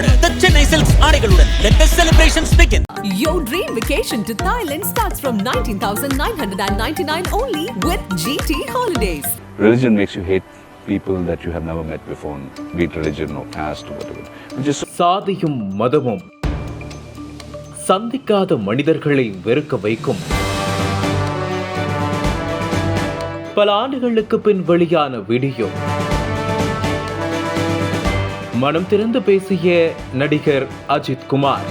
கொண்டாடு The Chennai Silks ஆடைகளுடன் let the celebrations begin Your dream vacation to Thailand starts from 19,999 only with GT Holidays. Religion makes you hate people that you have never met before, be it religion or caste or whatever. Which is சாதியும் மதமும் சந்திக்காத மனிதர்களை வெறுக்க வைக்கும் பல ஆண்டுகளுக்கு பின் வெளியான video மனம் திறந்து பேசிய நடிகர் அஜித் குமார்.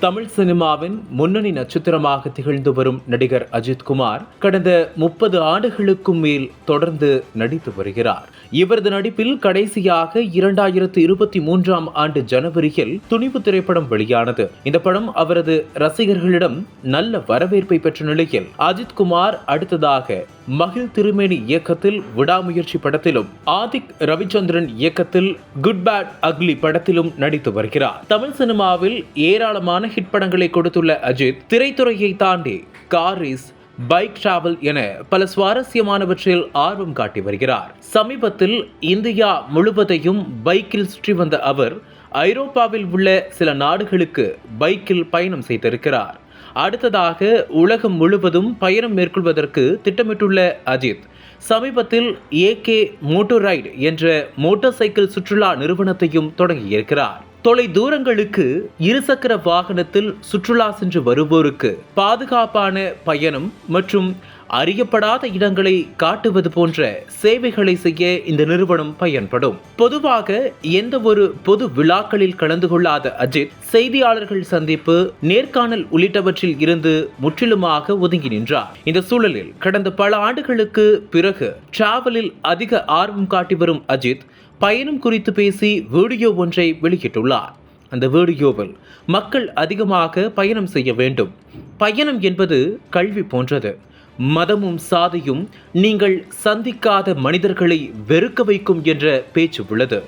தமிழ் சினிமாவின் முன்னணி நட்சத்திரமாக திகழ்ந்து வரும் நடிகர் அஜித் குமார் கடந்த முப்பது ஆண்டுகளுக்கும் மேல் தொடர்ந்து நடித்து வருகிறார். இவரது நடிப்பில் கடைசியாக இரண்டாயிரத்து இருபத்தி மூன்றாம் ஆண்டு ஜனவரியில் துணிவு திரைப்படம் வெளியானது. இந்த படம் அவரது ரசிகர்களிடம் நல்ல வரவேற்பை பெற்ற நிலையில் அஜித் குமார் அடுத்ததாக மகிழ் திருமேனி இயக்கத்தில் விடாமுயற்சி படத்திலும் ஆதிக் ரவிச்சந்திரன் இயக்கத்தில் குட் பேட் அக்லி படத்திலும் நடித்து வருகிறார். தமிழ் சினிமாவில் ஏராளமான ஹிட் படங்களை கொடுத்துள்ள அஜித் திரைத்துறையை தாண்டி காரிஸ் பைக் டிராவல் என பல சுவாரஸ்யமானவற்றில் ஆர்வம் காட்டி வருகிறார். சமீபத்தில் இந்தியா முழுவதையும் பைக்கில் சுற்றி வந்த அவர் ஐரோப்பாவில் உள்ள சில நாடுகளுக்கு பைக்கில் பயணம் செய்திருக்கிறார். அடுத்ததாக உலகம் முழுவதும் பயணம் மேற்கொள்வதற்கு திட்டமிட்டுள்ள அஜித். சமீபத்தில் ஏகே மோட்டோ ரைடு என்ற மோட்டார் சைக்கிள் சுற்றுலா நிறுவனத்தையும் தொடங்கியிருக்கிறார் தொலை தூரங்களுக்கு இருசக்கர வாகனத்தில் சுற்றுலா சென்று வருவோருக்கு பாதுகாப்பான பயணம் மற்றும் அறியப்படாத இடங்களை காட்டுவது போன்ற சேவைகளை செய்ய இந்த நிறுவனம் பயன்படும். பொதுவாக எந்த ஒரு பொது விழாக்களில் கலந்து கொள்ளாத அஜித் செய்தியாளர்கள் சந்திப்பு நேர்காணல் உள்ளிட்டவற்றில் இருந்து முற்றிலுமாக ஒதுங்கி நின்றார். இந்த சூழலில் கடந்த பல ஆண்டுகளுக்கு பிறகு டிராவலில் அதிக ஆர்வம் காட்டி வரும் அஜித் பயணம் குறித்து பேசி வீடியோ ஒன்றை வெளியிட்டுள்ளார். அந்த வீடியோவில் மக்கள் அதிகமாக பயணம் செய்ய வேண்டும். பயணம் என்பது கல்வி போன்றது. மதமும் சாதியும் நீங்கள் சந்திக்காத மனிதர்களை வெறுக்க வைக்கும் என்ற பேச்சு உள்ளது.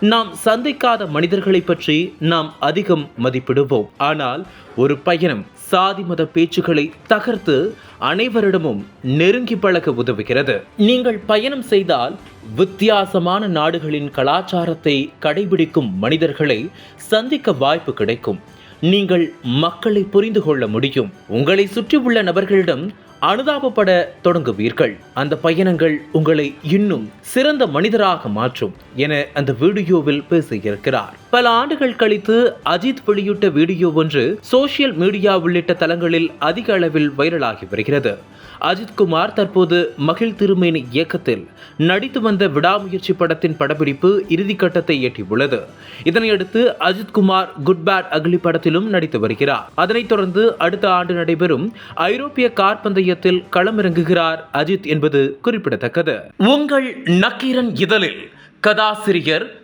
நாம் சந்திக்காத மனிதர்களை பற்றி நாம் அதிகம் மதிப்பிடுவோம். ஆனால் ஒரு பயணம் சாதி மத பேச்சுக்களை தகர்த்து அனைவரிடமும் நெருங்கி பழக உதவுகிறது. நீங்கள் பயணம் செய்தால் வித்தியாசமான நாடுகளின் கலாச்சாரத்தை கடைபிடிக்கும் மனிதர்களை சந்திக்க வாய்ப்பு கிடைக்கும். நீங்கள் மக்களை புரிந்து கொள்ள முடியும். உங்களை சுற்றியுள்ள நபர்களிடம் அனுதாபப்பட தொடங்குவீர்கள். அந்த பயணங்கள் உங்களை இன்னும் சிறந்த மனிதராக மாற்றும் என அந்த வீடியோவில் பேசியிருக்கிறார். பல ஆண்டுகள் கழித்து அஜித் வெளியிட்ட வீடியோ ஒன்று சோசியல் மீடியா உள்ளிட்ட தளங்களில் அதிக அளவில் வைரலாகி வருகிறது. அஜித் குமார் தற்போது மகிழ் திருமேனி இயக்கத்தில் நடித்து வந்த விடாமுயற்சி படத்தின் படப்பிடிப்பு இறுதிக்கட்டத்தை எட்டியுள்ளது. இதனையடுத்து Ajith Kumar good bad ugly படத்திலும் நடித்து வருகிறார். அதனைத் தொடர்ந்து அடுத்த ஆண்டு நடைபெறும் ஐரோப்பிய கார் பந்தயத்தில் களமிறங்குகிறார் அஜித் என்பது குறிப்பிடத்தக்கது. உங்கள் நக்கீரன் இதழில் கதாசிரியர்